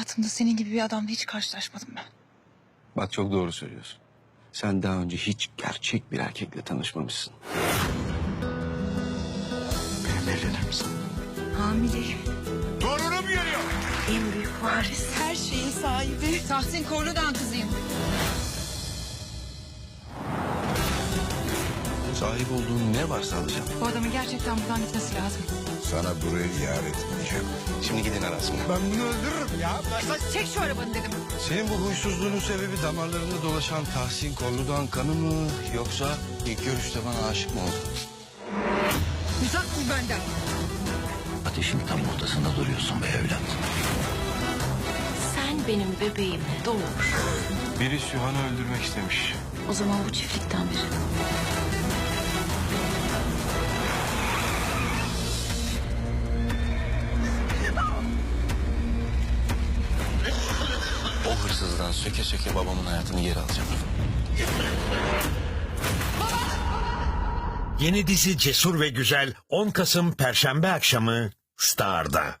Hayatımda senin gibi bir adamla hiç karşılaşmadım ben. Bak çok doğru söylüyorsun. Sen daha önce hiç gerçek bir erkekle tanışmamışsın. Benimle evlenir misin? Hamileyim. Torunum geliyor. En büyük varis. Her şeyin sahibi. Tahsin Korlu'dan kızıyım. Sahip olduğun ne varsa alacağım. Bu adamın gerçekten buradan gitmesi lazım. Sana burayı ziyaret etmeyeceğim. Şimdi gidin arasına. Ben bunu öldürürüm ya. Çek şu arabanı dedim. Senin bu huysuzluğunun sebebi damarlarında dolaşan Tahsin Kollu'dan kanı mı yoksa ilk görüşte bana aşık mı oldun? Uzak dur benden. Ateşin tam ortasında duruyorsun be evlat. Sen benim bebeğimle doğur. Biri Sühan'ı öldürmek istemiş. O zaman bu çiftlikten biri. Hırsızdan söke söke babamın hayatını geri alacağım. Yeni dizi Cesur ve Güzel 10 Kasım Perşembe akşamı Star'da.